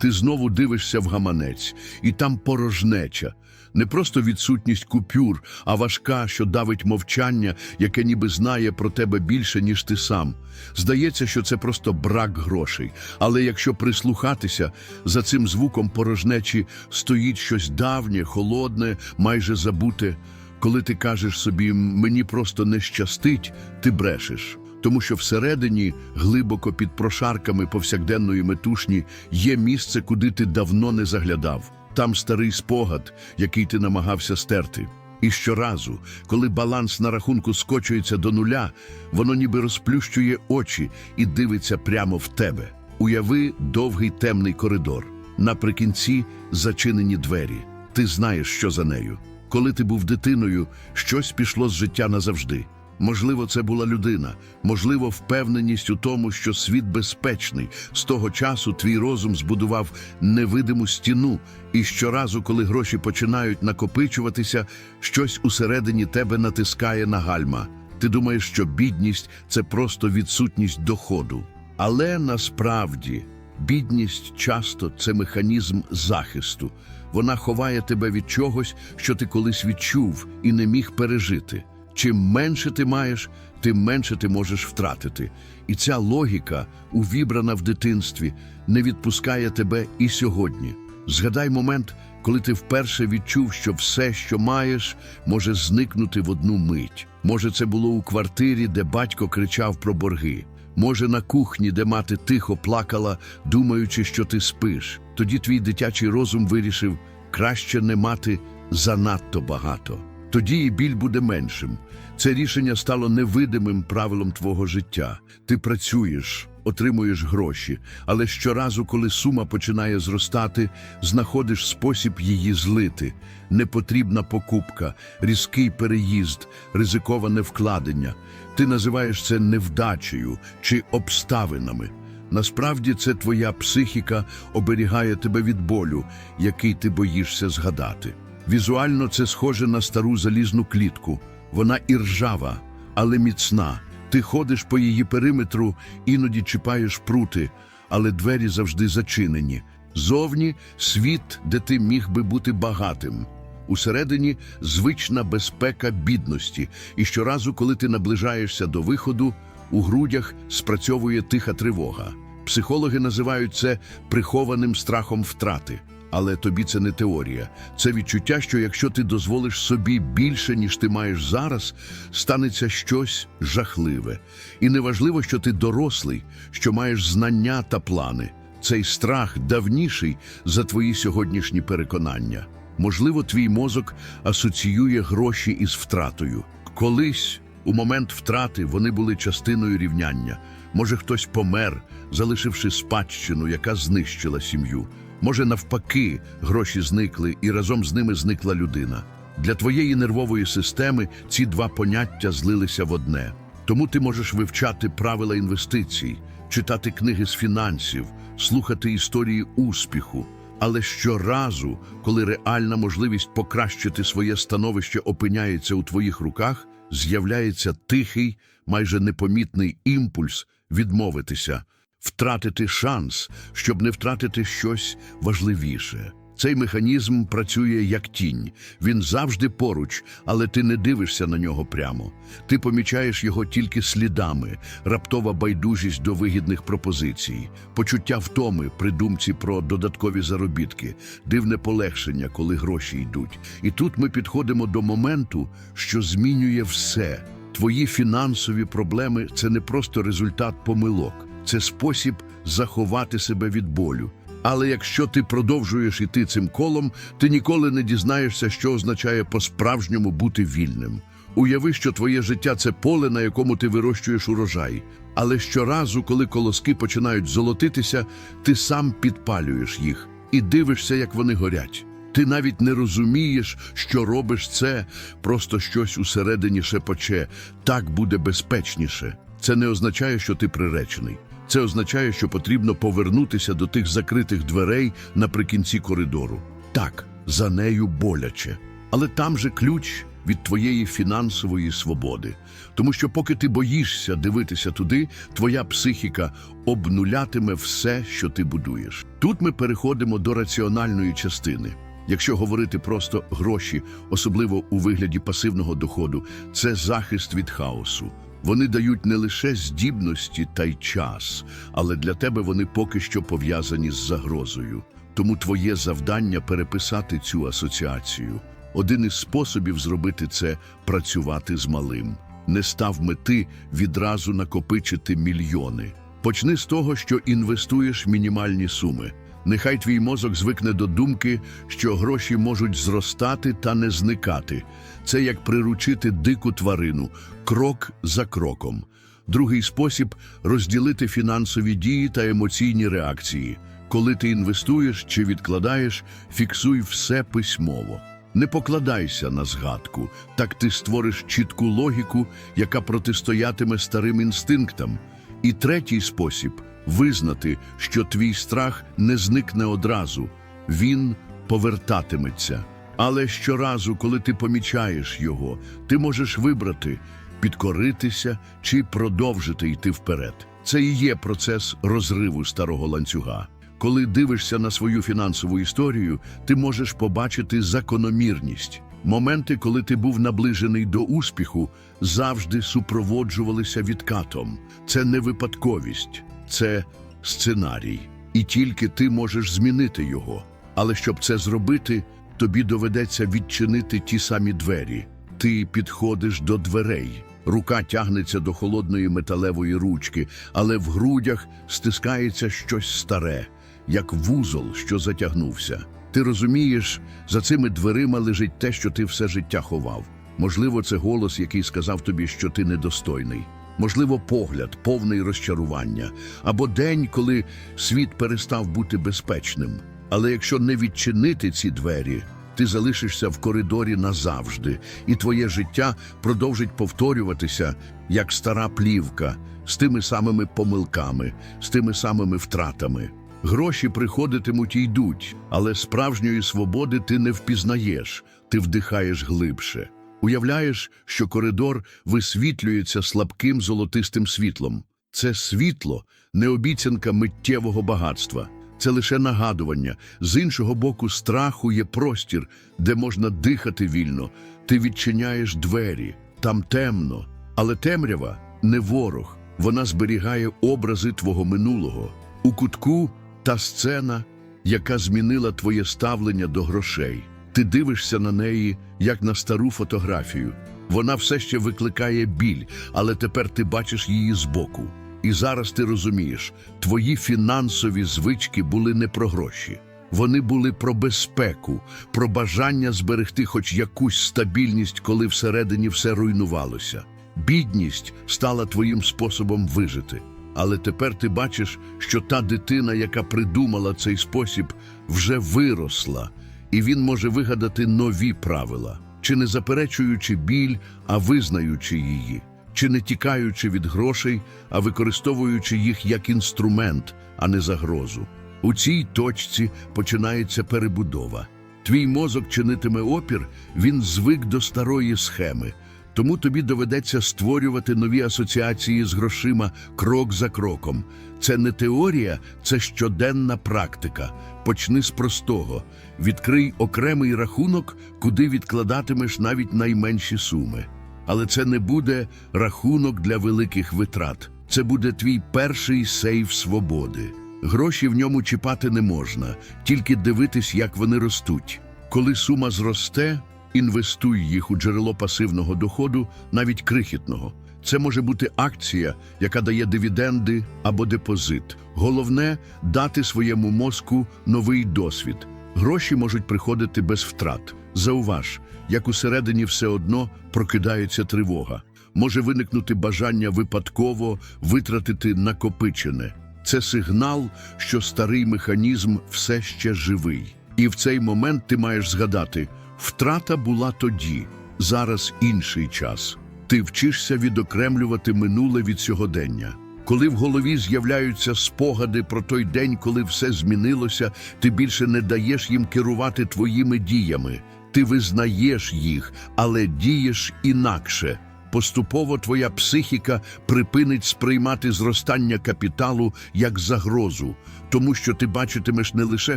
Ти знову дивишся в гаманець, і там порожнеча. Не просто відсутність купюр, а важка, що давить мовчання, яке ніби знає про тебе більше, ніж ти сам. Здається, що це просто брак грошей. Але якщо прислухатися, за цим звуком порожнечі стоїть щось давнє, холодне, майже забуте. Коли ти кажеш собі мені просто не щастить, ти брешеш. Тому що всередині, глибоко під прошарками повсякденної метушні, є місце, куди ти давно не заглядав. Там старий спогад, який ти намагався стерти. І щоразу, коли баланс на рахунку скочується до нуля, воно ніби розплющує очі і дивиться прямо в тебе. Уяви довгий темний коридор. Наприкінці зачинені двері. Ти знаєш, що за нею. Коли ти був дитиною, щось пішло з життя назавжди. Можливо, це була людина, можливо, впевненість у тому, що світ безпечний. З того часу твій розум збудував невидиму стіну, і щоразу, коли гроші починають накопичуватися, щось усередині тебе натискає на гальма. Ти думаєш, що бідність це просто відсутність доходу. Але насправді бідність часто це механізм захисту. Вона ховає тебе від чогось, що ти колись відчув і не міг пережити. Чим менше ти маєш, тим менше ти можеш втратити. І ця логіка, увібрана в дитинстві, не відпускає тебе і сьогодні. Згадай момент, коли ти вперше відчув, що все, що маєш, може зникнути в одну мить. Може, це було у квартирі, де батько кричав про борги. Може, на кухні, де мати тихо плакала, думаючи, що ти спиш. Тоді твій дитячий розум вирішив краще не мати занадто багато. Тоді і біль буде меншим. Це рішення стало невидимим правилом твого життя. Ти працюєш, отримуєш гроші, але щоразу, коли сума починає зростати, знаходиш спосіб її злити. Непотрібна покупка, різкий переїзд, ризиковане вкладення. Ти називаєш це невдачею чи обставинами. Насправді це твоя психіка оберігає тебе від болю, який ти боїшся згадати. Візуально це схоже на стару залізну клітку. Вона іржава, але міцна. Ти ходиш по її периметру, іноді чіпаєш прути, але двері завжди зачинені. Зовні світ, де ти міг би бути багатим. Усередині звична безпека бідності, і щоразу, коли ти наближаєшся до виходу, у грудях спрацьовує тиха тривога. Психологи називають це прихованим страхом втрати. Але тобі це не теорія. Це відчуття, що якщо ти дозволиш собі більше, ніж ти маєш зараз, станеться щось жахливе. І неважливо, що ти дорослий, що маєш знання та плани. Цей страх давніший за твої сьогоднішні переконання. Можливо, твій мозок асоціює гроші із втратою. Колись, у момент втрати, вони були частиною рівняння. Може, хтось помер, залишивши спадщину, яка знищила сім'ю. Може, навпаки, гроші зникли, і разом з ними зникла людина. Для твоєї нервової системи ці два поняття злилися в одне. Тому ти можеш вивчати правила інвестицій, читати книги з фінансів, слухати історії успіху. Але щоразу, коли реальна можливість покращити своє становище опиняється у твоїх руках, з'являється тихий, майже непомітний імпульс відмовитися, втратити шанс, щоб не втратити щось важливіше. Цей механізм працює як тінь. Він завжди поруч, але ти не дивишся на нього прямо. Ти помічаєш його тільки слідами, раптова байдужість до вигідних пропозицій, почуття втоми при думці про додаткові заробітки, дивне полегшення, коли гроші йдуть. І тут ми підходимо до моменту, що змінює все. Твої фінансові проблеми це не просто результат помилок, це спосіб заховати себе від болю. Але якщо ти продовжуєш іти цим колом, ти ніколи не дізнаєшся, що означає по-справжньому бути вільним. Уяви, що твоє життя це поле, на якому ти вирощуєш урожай. Але щоразу, коли колоски починають золотитися, ти сам підпалюєш їх і дивишся, як вони горять. Ти навіть не розумієш, що робиш це, просто щось усередині шепоче. Так буде безпечніше. Це не означає, що ти приречений. Це означає, що потрібно повернутися до тих закритих дверей наприкінці коридору. Так, за нею боляче. Але там же ключ, від твоєї фінансової свободи. Тому що поки ти боїшся дивитися туди, твоя психіка обнулятиме все, що ти будуєш. Тут ми переходимо до раціональної частини. Якщо говорити просто гроші, особливо у вигляді пасивного доходу, це захист від хаосу. Вони дають не лише здібності та й час, але для тебе вони поки що пов'язані з загрозою. Тому твоє завдання переписати цю асоціацію. Один із способів зробити це працювати з малим. Не став мети відразу накопичити мільйони. Почни з того, що інвестуєш мінімальні суми. Нехай твій мозок звикне до думки, що гроші можуть зростати та не зникати. Це як приручити дику тварину, крок за кроком. Другий спосіб розділити фінансові дії та емоційні реакції. Коли ти інвестуєш чи відкладаєш, фіксуй все письмово. Не покладайся на згадку, так ти створиш чітку логіку, яка протистоятиме старим інстинктам. І третій спосіб визнати, що твій страх не зникне одразу, він повертатиметься. Але щоразу, коли ти помічаєш його, ти можеш вибрати підкоритися чи продовжити йти вперед. Це і є процес розриву старого ланцюга. Коли дивишся на свою фінансову історію, ти можеш побачити закономірність. Моменти, коли ти був наближений до успіху, завжди супроводжувалися відкатом. Це не випадковість, це сценарій. І тільки ти можеш змінити його. Але щоб це зробити, тобі доведеться відчинити ті самі двері. Ти підходиш до дверей. Рука тягнеться до холодної металевої ручки, але в грудях стискається щось старе, як вузол, що затягнувся. Ти розумієш, за цими дверима лежить те, що ти все життя ховав. Можливо, це голос, який сказав тобі, що ти недостойний. Можливо, погляд, повний розчарування, або день, коли світ перестав бути безпечним. Але якщо не відчинити ці двері, ти залишишся в коридорі назавжди, і твоє життя продовжить повторюватися як стара плівка, з тими самими помилками, з тими самими втратами. Гроші приходитимуть і йдуть, але справжньої свободи ти не впізнаєш, ти вдихаєш глибше. Уявляєш, що коридор висвітлюється слабким золотистим світлом. Це світло не обіцянка миттєвого багатства. Це лише нагадування. З іншого боку, страху є простір, де можна дихати вільно. Ти відчиняєш двері, там темно. Але темрява не ворог. Вона зберігає образи твого минулого. У кутку та сцена, яка змінила твоє ставлення до грошей. Ти дивишся на неї, як на стару фотографію. Вона все ще викликає біль, але тепер ти бачиш її збоку. І зараз ти розумієш, твої фінансові звички були не про гроші. Вони були про безпеку, про бажання зберегти хоч якусь стабільність, коли всередині все руйнувалося. Бідність стала твоїм способом вижити. Але тепер ти бачиш, що та дитина, яка придумала цей спосіб, вже виросла, і він може вигадати нові правила, чи не заперечуючи біль, а визнаючи її, чи не тікаючи від грошей, а використовуючи їх як інструмент, а не загрозу. У цій точці починається перебудова. Твій мозок чинитиме опір, він звик до старої схеми. Тому тобі доведеться створювати нові асоціації з грошима крок за кроком. Це не теорія, це щоденна практика. Почни з простого. Відкрий окремий рахунок, куди відкладатимеш навіть найменші суми. Але це не буде рахунок для великих витрат. Це буде твій перший сейф свободи. Гроші в ньому чіпати не можна, тільки дивитись, як вони ростуть. Коли сума зросте, інвестуй їх у джерело пасивного доходу, навіть крихітного. Це може бути акція, яка дає дивіденди або депозит. Головне дати своєму мозку новий досвід. Гроші можуть приходити без втрат. Зауваж, як усередині все одно прокидається тривога. Може виникнути бажання випадково витратити накопичене. Це сигнал, що старий механізм все ще живий. І в цей момент ти маєш згадати, втрата була тоді, зараз інший час. Ти вчишся відокремлювати минуле від сьогодення. Коли в голові з'являються спогади про той день, коли все змінилося, ти більше не даєш їм керувати твоїми діями. Ти визнаєш їх, але дієш інакше. Поступово твоя психіка припинить сприймати зростання капіталу як загрозу, тому що ти бачитимеш не лише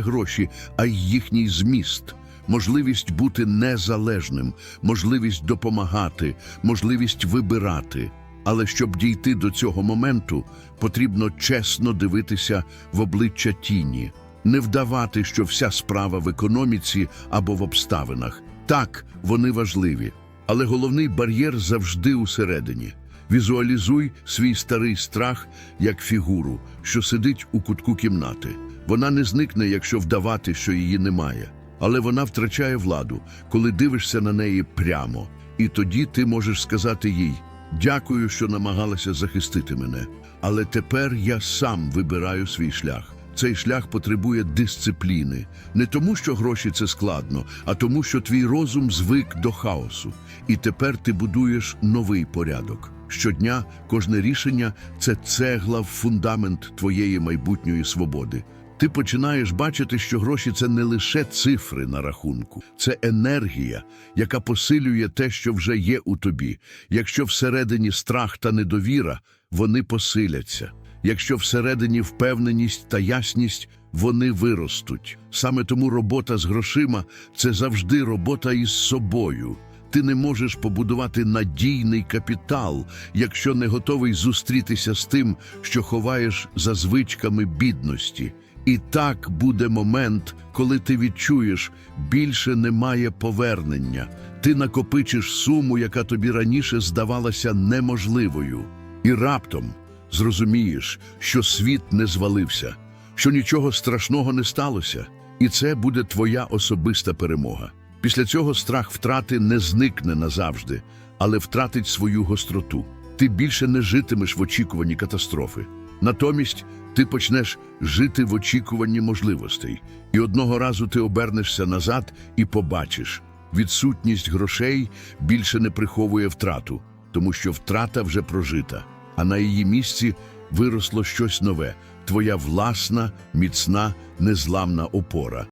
гроші, а й їхній зміст. Можливість бути незалежним, можливість допомагати, можливість вибирати. Але щоб дійти до цього моменту, потрібно чесно дивитися в обличчя тіні, не вдавати, що вся справа в економіці або в обставинах. Так, вони важливі, але головний бар'єр завжди усередині. Візуалізуй свій старий страх як фігуру, що сидить у кутку кімнати. Вона не зникне, якщо вдавати, що її немає. Але вона втрачає владу, коли дивишся на неї прямо. І тоді ти можеш сказати їй: Дякую, що намагалася захистити мене. Але тепер я сам вибираю свій шлях. Цей шлях потребує дисципліни, не тому, що гроші це складно, а тому, що твій розум звик до хаосу. І тепер ти будуєш новий порядок. Щодня кожне рішення це цегла в фундамент твоєї майбутньої свободи. Ти починаєш бачити, що гроші це не лише цифри на рахунку, це енергія, яка посилює те, що вже є у тобі. Якщо всередині страх та недовіра, вони посиляться. Якщо всередині впевненість та ясність, вони виростуть. Саме тому робота з грошима це завжди робота із собою. Ти не можеш побудувати надійний капітал, якщо не готовий зустрітися з тим, що ховаєш за звичками бідності. І так буде момент, коли ти відчуєш, більше немає повернення. Ти накопичиш суму, яка тобі раніше здавалася неможливою. І раптом зрозумієш, що світ не звалився, що нічого страшного не сталося, і це буде твоя особиста перемога. Після цього страх втрати не зникне назавжди, але втратить свою гостроту. Ти більше не житимеш в очікуванні катастрофи. Натомість ти почнеш жити в очікуванні можливостей, і одного разу ти обернешся назад і побачиш, відсутність грошей більше не приховує втрату, тому що втрата вже прожита, а на її місці виросло щось нове твоя власна, міцна, незламна опора.